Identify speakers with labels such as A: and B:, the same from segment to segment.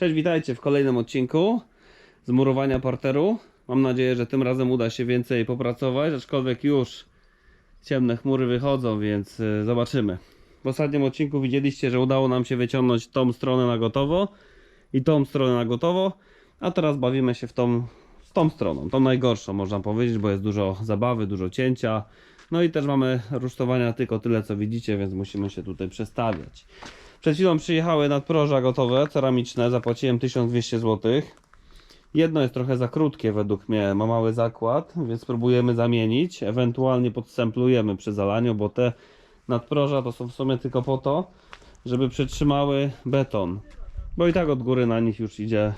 A: Cześć, witajcie w kolejnym odcinku z murowania parteru. Mam nadzieję, że tym razem uda się więcej popracować, aczkolwiek już ciemne chmury wychodzą, więc y, zobaczymy. W ostatnim odcinku widzieliście, że udało nam się wyciągnąć tą stronę na gotowo i tą stronę na gotowo, a teraz bawimy się w tą, z tą stroną, tą najgorszą można powiedzieć, bo jest dużo zabawy, dużo cięcia. No i też mamy rusztowania tylko tyle co widzicie, więc musimy się tutaj przestawiać. Przed chwilą przyjechały nadproża gotowe, ceramiczne, zapłaciłem 1200 zł. Jedno jest trochę za krótkie według mnie, ma mały zakład, więc spróbujemy zamienić. Ewentualnie podstemplujemy przy zalaniu, bo te nadproża to są w sumie tylko po to, żeby przytrzymały beton. Bo i tak od góry na nich już idzie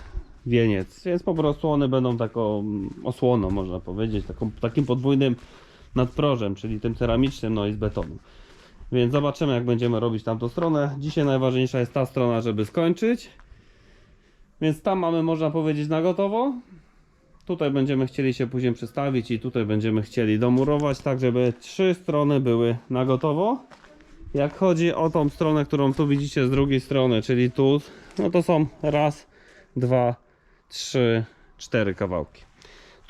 A: wieniec, więc po prostu one będą taką osłoną, można powiedzieć, taką, takim podwójnym nadprożem, czyli tym ceramicznym, no i z betonu. Więc zobaczymy, jak będziemy robić tamtą stronę. Dzisiaj najważniejsza jest ta strona, żeby skończyć. Więc tam mamy, można powiedzieć, na gotowo. Tutaj będziemy chcieli się później przestawić i tutaj będziemy chcieli domurować, tak żeby trzy strony były na gotowo. Jak chodzi o tą stronę, którą tu widzicie z drugiej strony, czyli tu, no to są raz, dwa, trzy, cztery kawałki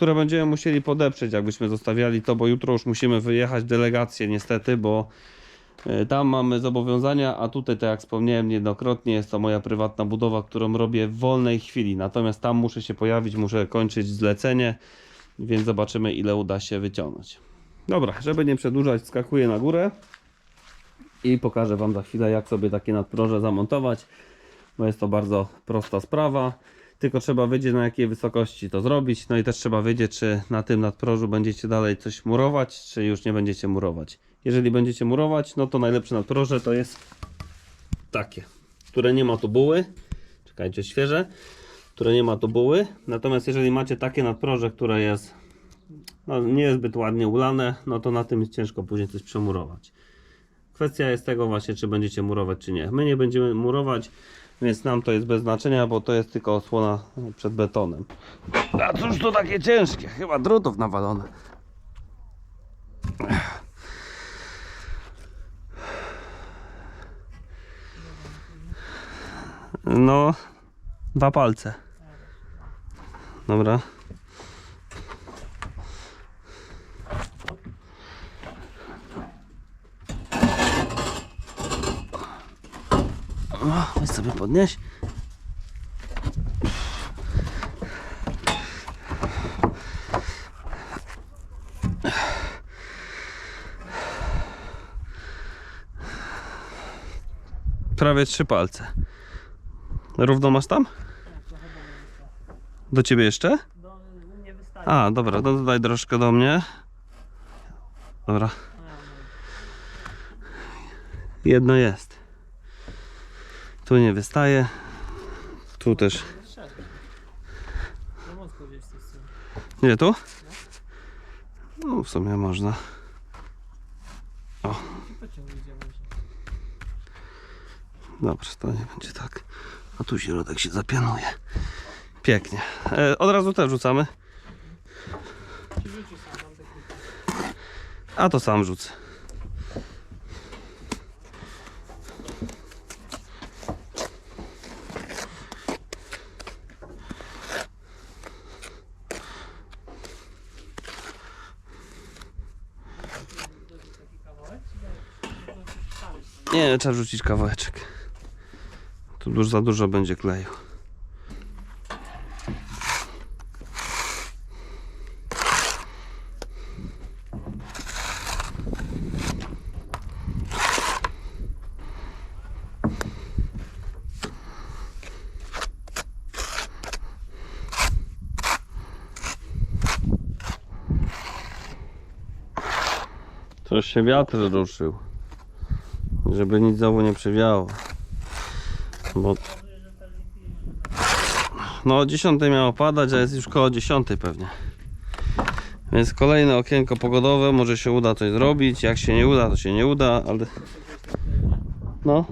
A: które będziemy musieli podeprzeć, jakbyśmy zostawiali to, bo jutro już musimy wyjechać delegację niestety, bo tam mamy zobowiązania, a tutaj, tak jak wspomniałem niejednokrotnie, jest to moja prywatna budowa, którą robię w wolnej chwili. Natomiast tam muszę się pojawić, muszę kończyć zlecenie, więc zobaczymy, ile uda się wyciągnąć. Dobra, żeby nie przedłużać, skakuję na górę i pokażę Wam za chwilę, jak sobie takie nadproże zamontować, bo jest to bardzo prosta sprawa. Tylko trzeba wiedzieć na jakiej wysokości to zrobić. No i też trzeba wiedzieć, czy na tym nadprożu będziecie dalej coś murować, czy już nie będziecie murować. Jeżeli będziecie murować, no to najlepsze nadproże to jest takie, które nie ma tu buły. Czekajcie, świeże, które nie ma tu buły. Natomiast jeżeli macie takie nadproże, które jest no, nie jest zbyt ładnie ulane, no to na tym jest ciężko później coś przemurować. Kwestia jest tego właśnie, czy będziecie murować, czy nie. My nie będziemy murować, więc nam to jest bez znaczenia, bo to jest tylko osłona przed betonem. A cóż to takie ciężkie? Chyba drutów nawalone. No, dwa palce. Dobra. O, weź sobie podnieś. Prawie trzy palce. Równo masz tam? Do ciebie jeszcze?
B: No.
A: A, dobra, to dodaj troszkę do mnie. Dobra. Jedno jest. Tu nie wystaje. Tu też.
B: No.
A: Nie tu? No w sumie można.
B: Może.
A: Dobrze, to nie będzie tak. A tu środek się zapianuje. Pięknie. E, od razu też rzucamy. A to sam rzucę.
B: nie?
A: Trzeba wrzucić kawałeczek. Tu już za dużo będzie kleju. Coś się wiatr ruszył. Żeby nic znowu nie przewiało. Bo... No o 10 miało padać, a jest już koło 10 pewnie. Więc kolejne okienko pogodowe, może się uda coś zrobić. Jak się nie uda, to się nie uda, ale... No.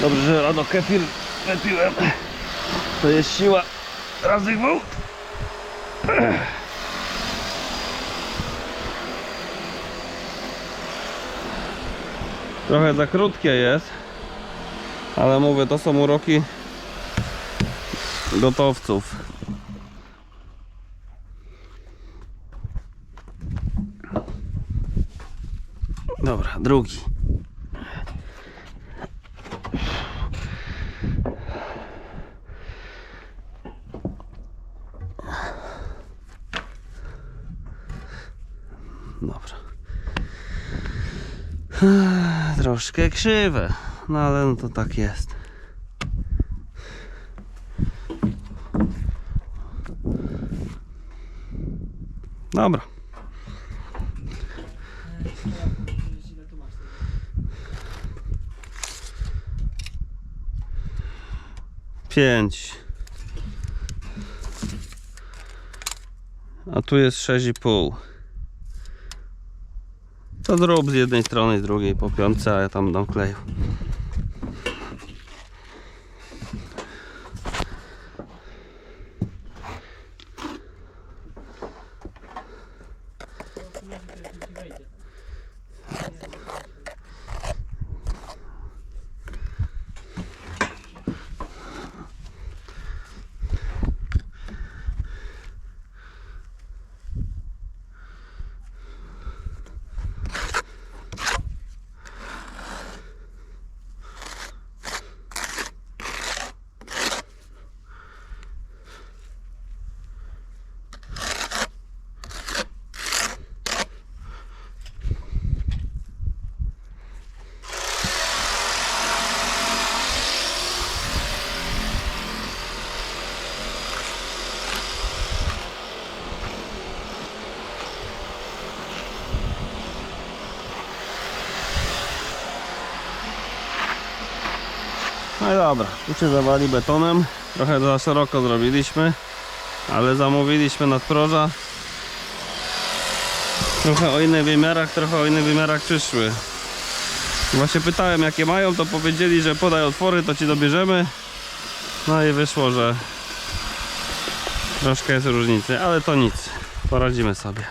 B: Dobrze,
A: że rano kefir wypiłem. To jest siła razy dwóch. Trochę za krótkie jest. Ale mówię, to są uroki gotowców. Dobra, drugi. Dobra. Troszkę krzywe, no ale no to tak jest. Dobra. Pięć. A tu jest 6,5. To zrób z jednej strony, z drugiej po piątce, a ja tam dam kleju.
B: To tu leży, to ci wejdzie.
A: No i dobra, tu się zawali betonem. Trochę za szeroko zrobiliśmy, ale zamówiliśmy nadproża. Trochę o innych wymiarach, trochę o innych wymiarach przyszły. Właśnie pytałem jakie mają, to powiedzieli, że podaj otwory, to ci dobierzemy. No i wyszło, że troszkę jest różnicy, ale to nic. Poradzimy sobie.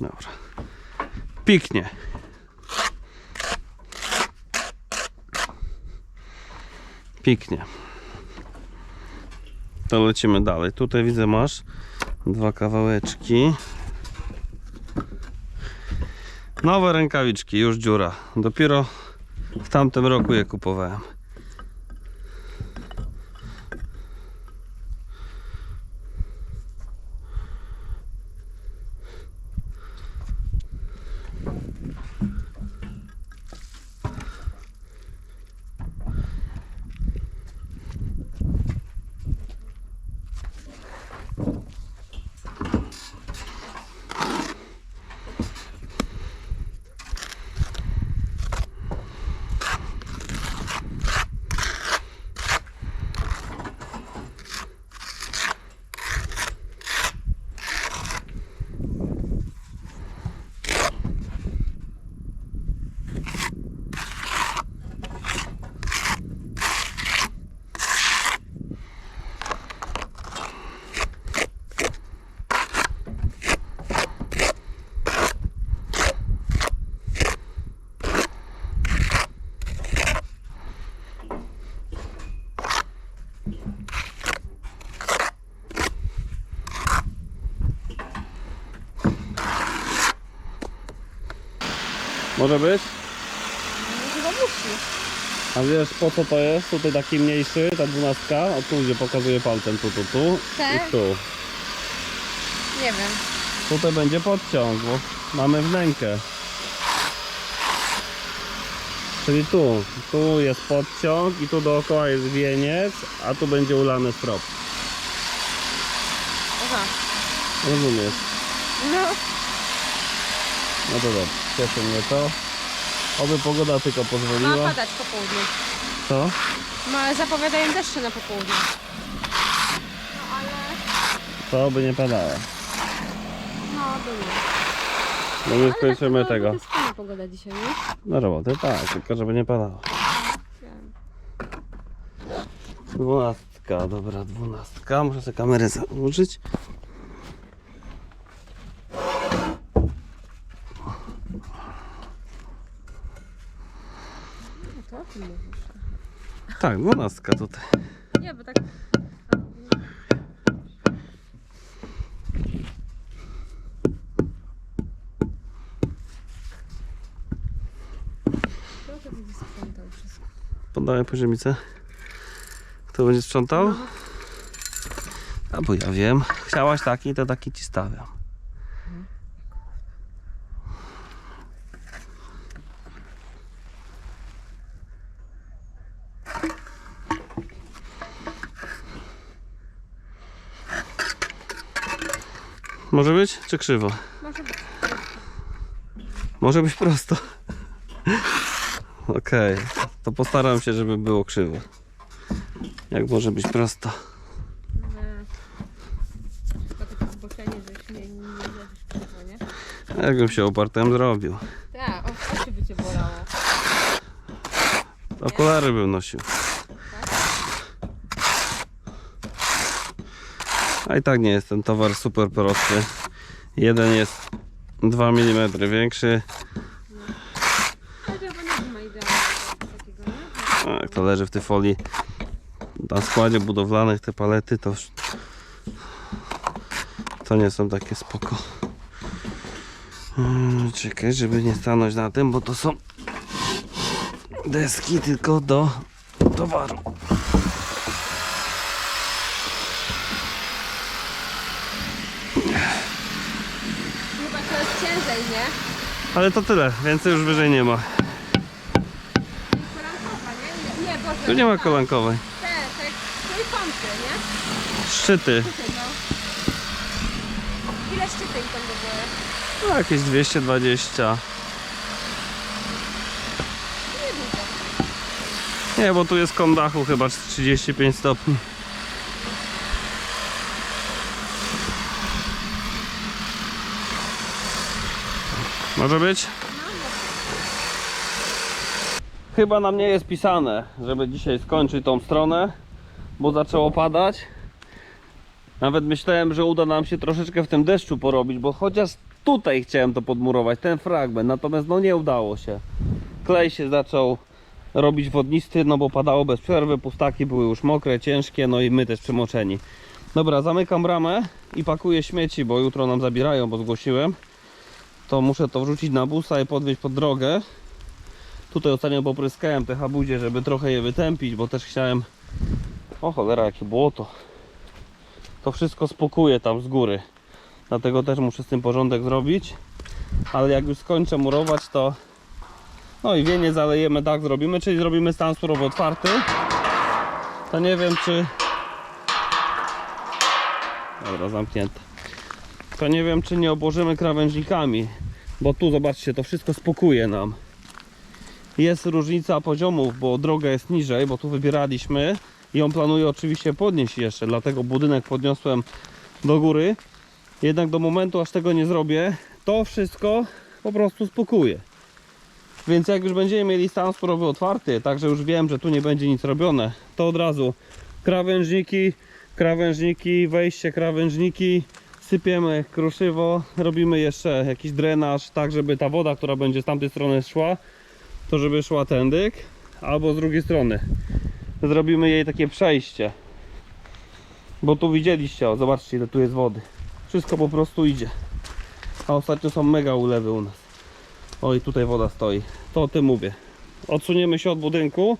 A: Dobra. Piknie. Piknie. To lecimy dalej. Tutaj widzę masz dwa kawałeczki. Nowe rękawiczki, już dziura. Dopiero w tamtym roku je kupowałem. Może być?
C: Chyba musi.
A: A wiesz po co to jest? Tutaj taki mniejszy, ta dwunastka, o tu gdzie pokazuje palcem, tu, tu, tu
C: Te?
A: i tu.
C: Nie wiem.
A: Tutaj będzie podciąg, bo mamy wnękę. Czyli tu, tu jest podciąg i tu dookoła jest wieniec, a tu będzie ulany strop.
C: Aha.
A: Rozumiesz?
C: No.
A: No to dobrze, cieszy mnie to. Oby pogoda tylko
C: Ma
A: pozwoliła.
C: padać po południu.
A: Co?
C: Ma, zapowiadają deszcze na popołudniu. No ale...
A: To oby nie padało.
C: No, by nie.
A: No my skończymy
C: tak, to,
A: tego.
C: Jest fajna pogoda dzisiaj, nie?
A: Na robotę, tak, tylko żeby nie padało.
C: Wiem.
A: Dwunastka, dobra, dwunastka. Muszę sobie kamerę założyć.
C: No to o tym mówisz.
A: Tak, dwunastka tutaj.
C: Nie, bo tak... Kto to będzie sprzątał wszystko?
A: Podałem poziomicę. Kto będzie sprzątał? A bo ja wiem. Chciałaś taki, to taki ci stawiam. Może być, czy krzywo?
C: Może być.
A: Może być prosto. Okej, to postaram się, żeby było krzywo. Jak może być prosto?
C: Nie?
A: Jakbym się opartem zrobił.
C: Tak, o, oczy by cię bolało.
A: Okulary bym nosił. A i tak nie jest ten towar super prosty. Jeden jest 2 mm większy. Jak to leży w tej folii na składzie budowlanych te palety to to nie są takie spoko. Hmm, Czekaj, żeby nie stanąć na tym, bo to są deski tylko do towaru.
C: Chyba to jest ciężej, nie?
A: Ale to tyle, więcej już wyżej nie ma.
C: Kolankowa, nie? Nie, Boże.
A: Tu nie ma
C: tak.
A: kolankowej.
C: Te, te trójkąty, nie?
A: Szczyty.
C: Szczyty, no. Ile szczyty ich tam były?
A: No, jakieś 220.
C: Nie dużo.
A: Nie, bo tu jest kąt dachu chyba 35 stopni. Może być? Chyba nam nie jest pisane, żeby dzisiaj skończyć tą stronę, bo zaczęło padać. Nawet myślałem, że uda nam się troszeczkę w tym deszczu porobić, bo chociaż tutaj chciałem to podmurować, ten fragment, natomiast no nie udało się. Klej się zaczął robić wodnisty, no bo padało bez przerwy, pustaki były już mokre, ciężkie, no i my też przemoczeni. Dobra, zamykam bramę i pakuję śmieci, bo jutro nam zabierają, bo zgłosiłem. To muszę to wrzucić na busa i podwieźć pod drogę. Tutaj ostatnio popryskałem te habudzie, żeby trochę je wytępić, bo też chciałem... O cholera, jakie błoto. To wszystko spokuje tam z góry. Dlatego też muszę z tym porządek zrobić. Ale jak już skończę murować, to no i wienie zalejemy, tak zrobimy, czyli zrobimy stan surowy otwarty. To nie wiem czy... Dobra, zamknięte. To nie wiem czy nie obłożymy krawężnikami, bo tu zobaczcie, to wszystko spokuje nam. Jest różnica poziomów, bo droga jest niżej, bo tu wybieraliśmy i ją planuję oczywiście podnieść jeszcze, dlatego budynek podniosłem do góry. Jednak do momentu aż tego nie zrobię, to wszystko po prostu spokuje. Więc jak już będziemy mieli stan surowy otwarty, także już wiem, że tu nie będzie nic robione, to od razu krawężniki, krawężniki, wejście, krawężniki, sypiemy kruszywo, robimy jeszcze jakiś drenaż, tak żeby ta woda, która będzie z tamtej strony szła, to żeby szła tędyk, albo z drugiej strony. Zrobimy jej takie przejście. Bo tu widzieliście, o, zobaczcie ile tu jest wody. Wszystko po prostu idzie. A ostatnio są mega ulewy u nas. Oj, tutaj woda stoi. To o tym mówię. Odsuniemy się od budynku.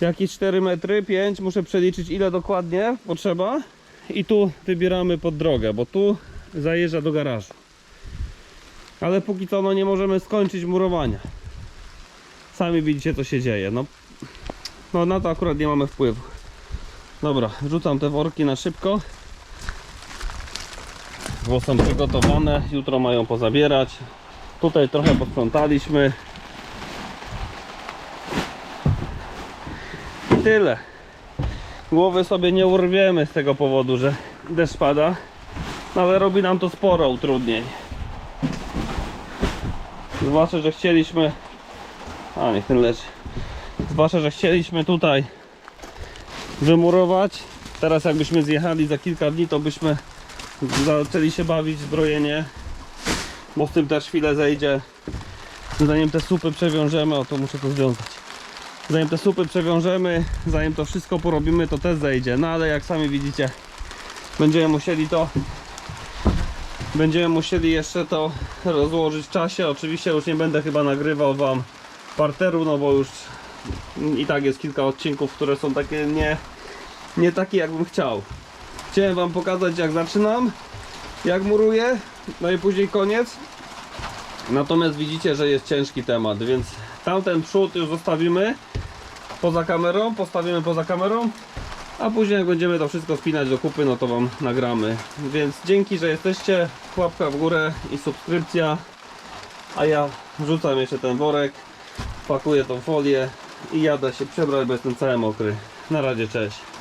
A: Jakieś 4 metry, 5. Muszę przeliczyć ile dokładnie potrzeba. I tu wybieramy pod drogę, bo tu zajeżdża do garażu. Ale póki co no nie możemy skończyć murowania. Sami widzicie co się dzieje. No, no na to akurat nie mamy wpływu. Dobra, rzucam te worki na szybko. Bo są przygotowane, jutro mają pozabierać. Tutaj trochę posprzątaliśmy. I tyle. Głowy sobie nie urwiemy z tego powodu, że deszcz pada. No ale robi nam to sporo utrudnień. Zwłaszcza, że chcieliśmy. A niech ten leży. Zwłaszcza, że chcieliśmy tutaj wymurować. Teraz jakbyśmy zjechali za kilka dni, to byśmy zaczęli się bawić w zbrojenie. Bo z tym też chwilę zejdzie. Zanim te supy przewiążemy, o to muszę to związać. Zanim te supy przewiążemy, zanim to wszystko porobimy, to też zejdzie. No ale jak sami widzicie, będziemy musieli to Będziemy musieli jeszcze to rozłożyć w czasie. Oczywiście już nie będę chyba nagrywał wam parteru, no bo już i tak jest kilka odcinków, które są takie nie, nie takie jakbym chciał. Chciałem wam pokazać jak zaczynam, jak muruję, no i później koniec. Natomiast widzicie, że jest ciężki temat, więc tamten przód już zostawimy poza kamerą, postawimy poza kamerą. A później jak będziemy to wszystko spinać do kupy, no to wam nagramy. Więc dzięki, że jesteście. Łapka w górę i subskrypcja. A ja wrzucam jeszcze ten worek, pakuję tą folię i jadę się przebrać, bo jestem cały mokry. Na razie, cześć.